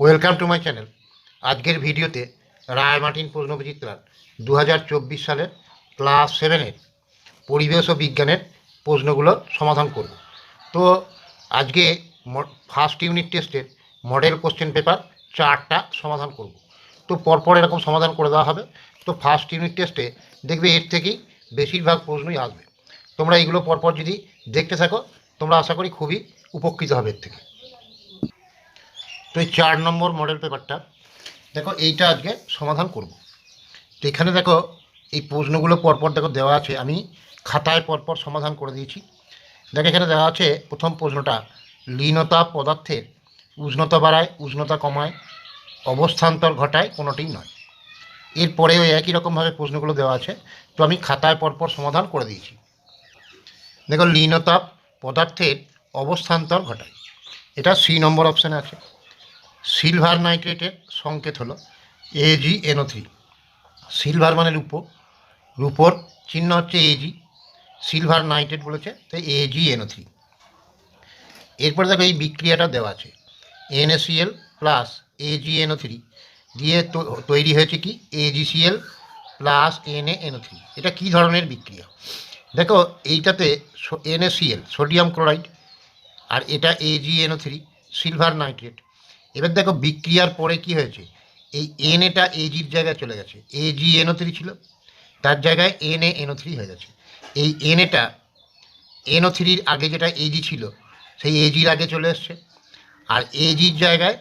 Welcome to my channel আজকের ভিডিওতে রায় Martin প্রশ্নবিচিত্রার দু হাজার চব্বিশ সালের ক্লাস সেভেনের পরিবেশ ও বিজ্ঞানের প্রশ্নগুলো সমাধান করব। তো আজকে ফার্স্ট ইউনিট টেস্টের মডেল কোশ্চেন পেপার চারটা সমাধান করব। তো পরপর এরকম সমাধান করে দেওয়া হবে। তো ফার্স্ট ইউনিট টেস্টে দেখবে এর থেকেই বেশিরভাগ প্রশ্নই আসবে। তোমরা এগুলো পরপর যদি দেখতে থাকো, তোমরা আশা করি খুবই উপকৃত হবে এর থেকে। তো এই চার নম্বর মডেল পেপারটা দেখো এইটা আজকে সমাধান করব। তো এখানে দেখো এই প্রশ্নগুলো পরপর দেখো দেওয়া আছে, আমি খাতায় পরপর সমাধান করে দিয়েছি। দেখো এখানে দেওয়া আছে প্রথম প্রশ্নটা, লীনতা পদার্থের উষ্ণতা বাড়ায়, উষ্ণতা কমায়, অবস্থান্তর ঘটায়, কোনোটিই নয়। এরপরে ওই একই রকমভাবে প্রশ্নগুলো দেওয়া আছে, তো আমি খাতায় পরপর সমাধান করে দিয়েছি। দেখো লীনতাপ পদার্থের অবস্থান্তর ঘটায়। এটা সি নম্বর অপশানে আছে। সিলভার নাইট্রেটের সংকেত হলো এজি এনও থ্রি সিলভার মানে রূপো। রূপোর চিহ্ন হচ্ছে এজি সিলভার নাইট্রেট বলেছে, তাই এজি এনও থ্রি এরপরে দেখো এই বিক্রিয়াটা দেওয়া আছে। এনএসিএল প্লাস এজিএনও থ্রি দিয়ে তো- তৈরি হয়েছে কি? AgCl plus NA NO three এটা কী ধরনের বিক্রিয়া? দেখো এইটাতে এনএসিএল সোডিয়াম ক্লোরাইড আর এটা এজিএনও থ্রি সিলভার নাইট্রেট এবার দেখো বিক্রিয়ার পরে কি হয়েছে? এই এন এটা এজির জায়গায় চলে গেছে। এ এজি এনও থ্রি ছিল। তার জায়গায় এন এ এনও থ্রি হয়ে গেছে। এই এন এটা এনও থ্রির আগে যেটা এজি ছিল, সেই এজির আগে চলে এসছে। আর এজির জায়গায়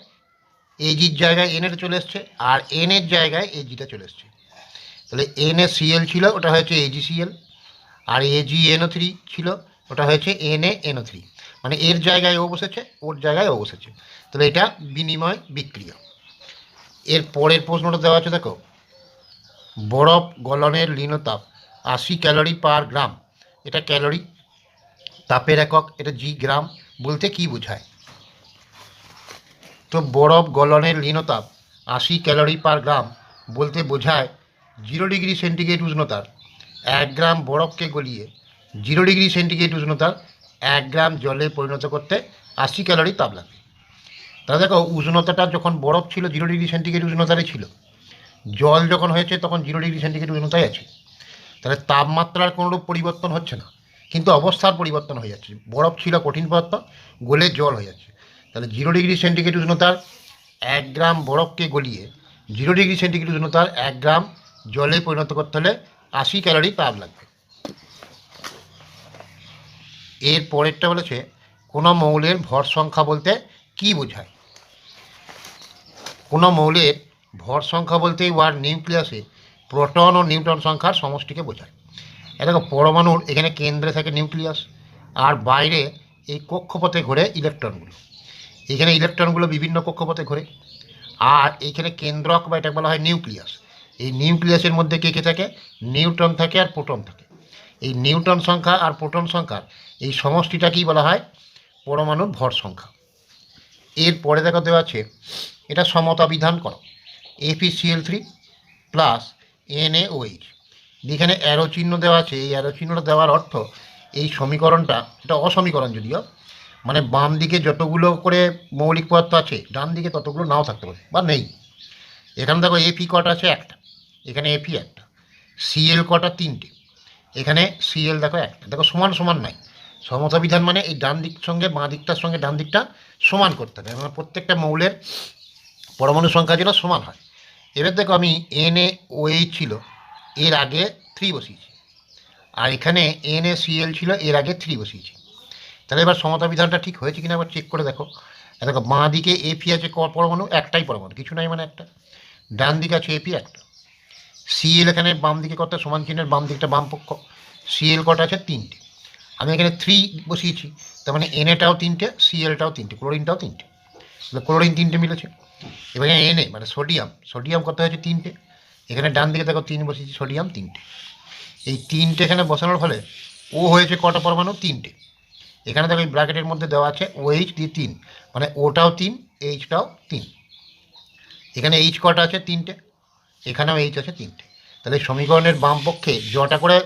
এজির জায়গায় এন এটা চলে এসছে। আর এন এর জায়গায় এজিটা চলে এসছে। তাহলে এন এ সিএল ছিল, ওটা হয়েছে এজিসিএল আর এজি এনও থ্রি ছিল, ওটা হয়েছে এন এ এনও থ্রি মানে এর জায়গায় ও বসেছে, ওর জায়গায় ও বসেছে। তাহলে এটা বিনিময় বিক্রিয়া। এর পরের প্রশ্নটা দেওয়া আছে, দেখো। বরফ গলনের লীনতাপ, আশি ক্যালোরি পার গ্রাম। এটা ক্যালোরি, তাপের একক, এটা জি গ্রাম, বলতে কি বোঝায়? তো বরফ গলনের লীনতাপ, আশি ক্যালোরি পার গ্রাম, বলতে বোঝায় জিরো ডিগ্রি সেন্টিগ্রেড উষ্ণতার। এক গ্রাম বরফকে গলিয়ে জিরো ডিগ্রি সেন্টিগ্রেড উষ্ণতার এক গ্রাম জলে পরিণত করতে আশি ক্যালোরি তাপ লাগে তাহলে দেখো, উষ্ণতাটা যখন বরফ ছিল জিরো ডিগ্রি সেন্টিগ্রেড উষ্ণতারই ছিল। জল যখন হয়েছে, তখন জিরো ডিগ্রি সেন্টিগ্রেড উষ্ণতায় আছে। তাহলে তাপমাত্রার কোনোরূপ পরিবর্তন হচ্ছে না। কিন্তু অবস্থার পরিবর্তন হয়ে যাচ্ছে। বরফ ছিল কঠিন পদার্থ, গলে জল হয়ে যাচ্ছে। তাহলে জিরো ডিগ্রি সেন্টিগ্রেড উষ্ণতার এক গ্রাম বরফকে গলিয়ে জিরো ডিগ্রি সেন্টিগ্রেড উষ্ণতার এক গ্রাম জলে পরিণত করতে হলে আশি ক্যালোরি তাপ লাগবে। এর পরেরটা বলেছে, কোনো মৌলের ভর সংখ্যা বলতে কি বোঝায়? কোনো মৌলের ভর সংখ্যা বলতে ওয়ার নিউক্লিয়াসে প্রোটন ও নিউট্রন সংখ্যার সমষ্টিকে বোঝায়। এটা পরমাণুর এখানে কেন্দ্রে থাকে নিউক্লিয়াস আর বাইরে এই কক্ষপথে ঘোরে ইলেকট্রনগুলো এখানে ইলেকট্রনগুলো বিভিন্ন কক্ষপথে ঘোরে, আর এইখানে কেন্দ্রক বা এটা বলা হয় নিউক্লিয়াস এই নিউক্লিয়াসের মধ্যে কে কে থাকে? নিউট্রন থাকে আর প্রোটন থাকে। এই নিউটন সংখ্যা আর প্রোটন সংখ্যার এই সমষ্টিটাকেই বলা হয় পরমাণুর ভর সংখ্যা। এর পরে দেখা দেওয়া আছে, এটা সমতা বিধান করো। এপিসিএল থ্রি প্লাস এনএওএইচ যেখানে অ্যারো চিহ্ন দেওয়া আছে, এই অ্যারো চিহ্নটা দেওয়ার অর্থ এই সমীকরণটা, এটা অসমীকরণ যদিও মানে বাম দিকে যতগুলো করে মৌলিক পদার্থ আছে, ডান দিকে ততগুলো নাও থাকতে পারে, বা নেই। এখানে দেখো এপি কটা আছে একটা, এখানে এপি একটা সিএল কটা তিনটে। এখানে সিএল দেখো একটা দেখো সমান সমান নাই। সমতা বিধান মানে এই ডান দিক সঙ্গে, বাঁ দিকটার সঙ্গে ডান দিকটা সমান করতে হবে। মানে প্রত্যেকটা মৌলের পরমাণু সংখ্যা যেন সমান হয়। এবার দেখো আমি এন এ ও এইচ ছিল, এর আগে থ্রি বসিয়েছি। আর এখানে এন এ সিএল ছিল, এর আগে থ্রি বসিয়েছি। তাহলে এবার সমতা বিধানটা ঠিক হয়েছে কিনা আবার চেক করে দেখো। দেখো বাঁ দিকে এপি আছে পরমাণু? একটাই পরমাণু। কিছু নাই মানে একটা। ডান দিকে আছে এপি একটা। সিএল এখানে বাম দিকে কত? সমান চিহ্নের বাম দিকটা, বাম পক্ষ। সিএল কটা আছে? তিনটে। আমি এখানে থ্রি বসিয়েছি। তার মানে এনএটাও তিনটে সিএলটাও তিনটে ক্লোরিনটাও তিনটে। ক্লোরিন তিনটে মিলেছে। এবার এনএ মানে সোডিয়াম সোডিয়াম কত হয়েছে? তিনটে। এখানে ডান দিকে দেখো তিন বসিয়েছি সোডিয়াম তিনটে। এই তিনটে এখানে বসানোর ফলে ও হয়েছে কটা পরমাণু? তিনটে। এখানে দেখো এই ব্র্যাকেটের মধ্যে দেওয়া আছে ও এইচ দিয়ে তিন। মানে ওটাও তিন এইচটাও তিন। এখানে এইচ কটা আছে? তিনটে। এখানেও এইচ আছে তিনটে। তাহলে সমীকরণের বাম পক্ষে যটা করে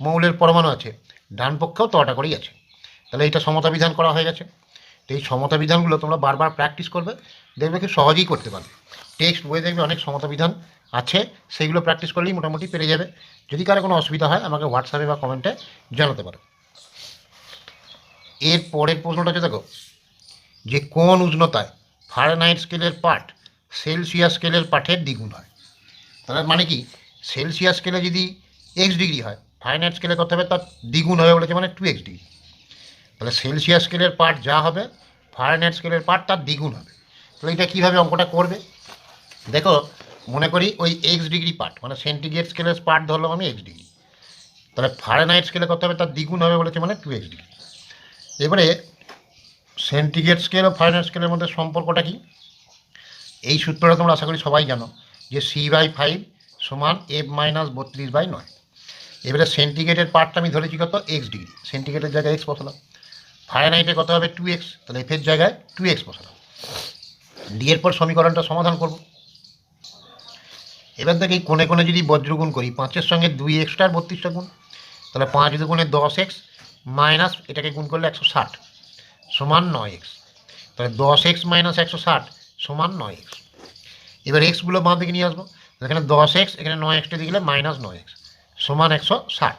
মৌলের পরমাণু আছে, ডান পক্ষেও তটা করেই আছে। তাহলে এটা সমতা বিধান করা হয়ে গেছে। তো এই সমতা বিধানগুলো তোমরা বারবার প্র্যাকটিস করবে, দেখবে কি সহজেই করতে পারবে। টেক্সট বইয়ে দেখবে অনেক সমতা বিধান আছে, সেইগুলো প্র্যাকটিস করলেই মোটামুটি পেরে যাবে। যদি কারও কোনো অসুবিধা হয়, আমাকে হোয়াটসঅ্যাপে বা কমেন্টে জানাতে পারো। এর পরের প্রশ্নটা হচ্ছে, দেখো, যে কোন উষ্ণতায় ফারেনহাইট স্কেলের পাঠ সেলসিয়াস স্কেলের পাঠের দ্বিগুণ হয়? তাহলে মানে কি? সেলসিয়াস স্কেলে যদি এক্স ডিগ্রি হয় ফারেনহাইট স্কেলে করতে হবে? তার দ্বিগুণ হবে বলেছে মানে টু এক্স ডিগ্রি তাহলে সেলসিয়াস স্কেলের পার্ট যা হবে ফারেনহাইট স্কেলের পার্ট তার দ্বিগুণ হবে। তাহলে এটা কীভাবে অঙ্কটা করবে? দেখো, মনে করি ওই এক্স ডিগ্রি পার্ট মানে সেন্টিগ্রেড স্কেলের পার্ট ধরলাম আমি এক্স ডিগ্রি তাহলে ফারেনহাইট স্কেলে করতে হবে? তার দ্বিগুণ হবে বলেছে মানে টু এক্স ডিগ্রি এবারে সেন্টিগ্রেড স্কেল ও ফারেনহাইট স্কেলের মধ্যে সম্পর্কটা কি? এই সূত্রটা তোমরা আশা করি সবাই জানো। যে সি বাই ফাইভ সমান এফ মাইনাস বত্রিশ বাই নয়। এবারে সেন্টিগ্রেডের পার্টটা আমি ধরেছি কত? X degree. সেন্টিগ্রেডের জায়গায় এক্স বসালাম। ফারেনহাইটে কত হবে? Two X. তাহলে এফের জায়গায় টু এক্স বসালাম। ডি এর পর সমীকরণটা সমাধান করব। এবার দেখি কোণে কোণে যদি বজ্রগুণ করি, পাঁচের সঙ্গে দুই এক্সট্রা আর বত্রিশটা গুণ। তাহলে পাঁচ দুগুণে দশ এক্স, মাইনাস এটাকে গুণ করলে একশো ষাট, সমান নয় এক্স। তাহলে দশ এক্স মাইনাস একশো ষাট, সমান নয় এক্স। এবার এক্সগুলো বাঁ দিকে নিয়ে আসব। এখানে দশ এক্স এখানে নয় এক্সটা দিয়ে গেলে মাইনাস নয় এক্স সমান একশো ষাট।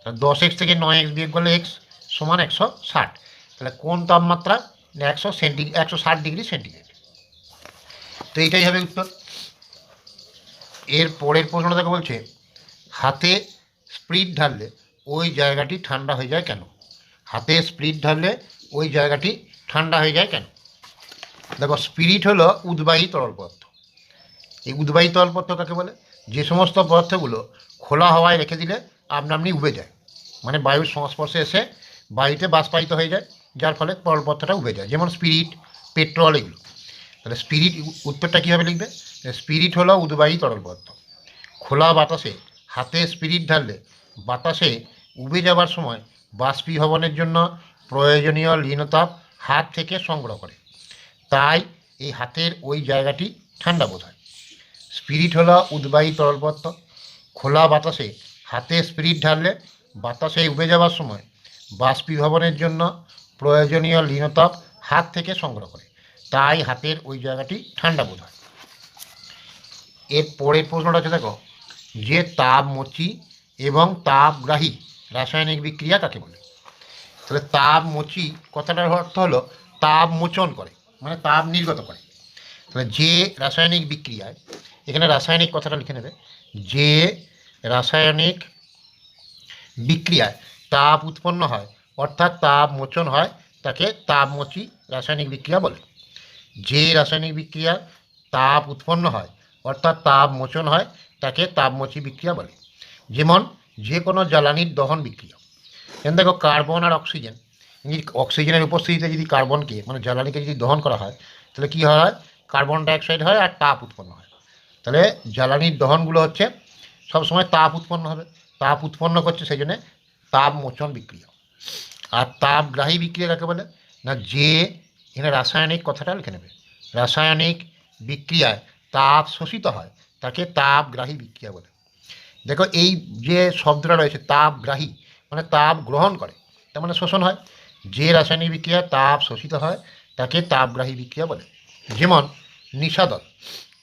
তাহলে দশ এক্স থেকে নয় এক্স বিয়োগ করলে এক্স সমান একশো ষাট। তাহলে কোন তাপমাত্রা? একশো সেন্টি, একশো ষাট ডিগ্রি সেন্টিগ্রেড। তো এইটাই হবে উত্তর। এর পরের প্রশ্নটা দেখো বলছে, হাতে স্প্রিট ঢাললে ওই জায়গাটি ঠান্ডা হয়ে যায় কেন? হাতে স্প্রিট ঢাললে ওই জায়গাটি ঠান্ডা হয়ে যায় কেন? দেখো, স্পিরিট হলো উদ্বাহী তরল পদার্থ। এই উদ্বাহী তরল কাকে বলে, যে সমস্ত পদার্থগুলো খোলা হাওয়ায় রেখে দিলে আপনা আপনি উবে যায়। মানে বায়ুর সংস্পর্শে এসে বায়ুতে বাষ্পায়িত হয়ে যায়, যার ফলে তরল পদার্থটা উবে যায়। যেমন স্পিরিট পেট্রোল এগুলো। তাহলে স্পিরিট উত্তরটা কীভাবে লিখবে? স্পিরিট হলো উদ্বাহী তরল পদার্থ খোলা বাতাসে, হাতে স্পিরিট ঢাললে বাতাসে উবে যাবার সময় বাষ্পীভবনের জন্য প্রয়োজনীয় লীনতাপ হাত থেকে সংগ্রহ করে। তাই এই হাতের ওই জায়গাটি ঠান্ডা বোঝায় স্পিরিট হলো উদ্বাহী তরল পদার্থ খোলা বাতাসে হাতে স্পিরিট ঢাললে বাতাসে উবে যাওয়ার সময় বাষ্পীভবনের জন্য প্রয়োজনীয় লীনতাপ হাত থেকে সংগ্রহ করে। তাই হাতের ওই জায়গাটি ঠান্ডা বোধ হয়। এর পরের প্রশ্নটা হচ্ছে, দেখো, যে তাপ তাপমোচী এবং তাপগ্রাহী রাসায়নিক বিক্রিয়া কাকে বলে? তাহলে তাপ তাপমোচী কথাটার অর্থ হলো তাপ মোচন করে মানে তাপ নির্গত করে। তাহলে যে রাসায়নিক বিক্রিয়ায় এখানে রাসায়নিক কথাটা লিখে নেবে। যে রাসায়নিক বিক্রিয়ায় তাপ উৎপন্ন হয়, অর্থাৎ তাপ মোচন হয়, তাকে তাপমোচী রাসায়নিক বিক্রিয়া বলে। যে রাসায়নিক বিক্রিয়া তাপ উৎপন্ন হয়, অর্থাৎ তাপ মোচন হয়, তাকে তাপমোচী বিক্রিয়া বলে। যেমন যে কোনো জ্বালানির দহন বিক্রিয়া। এখানে দেখো কার্বন আর অক্সিজেন। অক্সিজেনের উপস্থিতিতে যদি কার্বনকে মানে জ্বালানিকে যদি দহন করা হয়, তাহলে কী হয়? কার্বন ডাইঅক্সাইড হয় আর তাপ উৎপন্ন হয়। তাহলে জ্বালানির দহনগুলো হচ্ছে সবসময় তাপ উৎপন্ন হবে। তাপ উৎপন্ন করছে সেই জন্যে তাপ মোচন বিক্রিয়া। আর তাপগ্রাহী বিক্রিয়া কাকে বলে? না, যে এখানে রাসায়নিক কথাটা লিখে নেবে। রাসায়নিক বিক্রিয়ায় তাপ শোষিত হয়, তাকে তাপগ্রাহী বিক্রিয়া বলে। দেখো, এই যে শব্দটা রয়েছে তাপগ্রাহী মানে তাপ গ্রহণ করে, তার মানে শোষণ হয়। যে রাসায়নিক বিক্রিয়া তাপ শোষিত হয়, তাকে তাপগ্রাহী বিক্রিয়া বলে। যেমন নিশাদল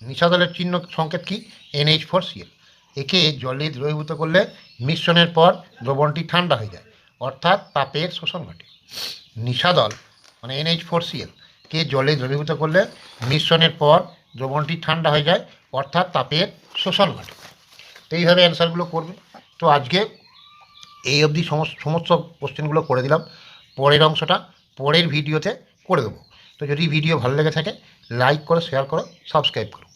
নিশাদলের চিহ্ন সংকেত কি? এনএইচ ফোর সিএল একে জলে দ্রবীভূত করলে মিশ্রণের পর দ্রবণটি ঠান্ডা হয়ে যায়, অর্থাৎ তাপের শোষণ ঘটে। নিশাদল মানে এনএইচ ফোর সিএল কে জলে দ্রবীভূত করলে মিশ্রণের পর দ্রবণটি ঠান্ডা হয়ে যায়, অর্থাৎ তাপের শোষণ ঘটে। তো এইভাবে অ্যান্সারগুলো করবে। তো আজকে এই অবধি সমস্ত সমস্ত কোশ্চেনগুলো করে দিলাম। পরের অংশটা পরের ভিডিওতে করে দেবো। তো যদি ভিডিও ভালো লেগে থাকে, লাইক করো, শেয়ার করো, সাবস্ক্রাইব করো।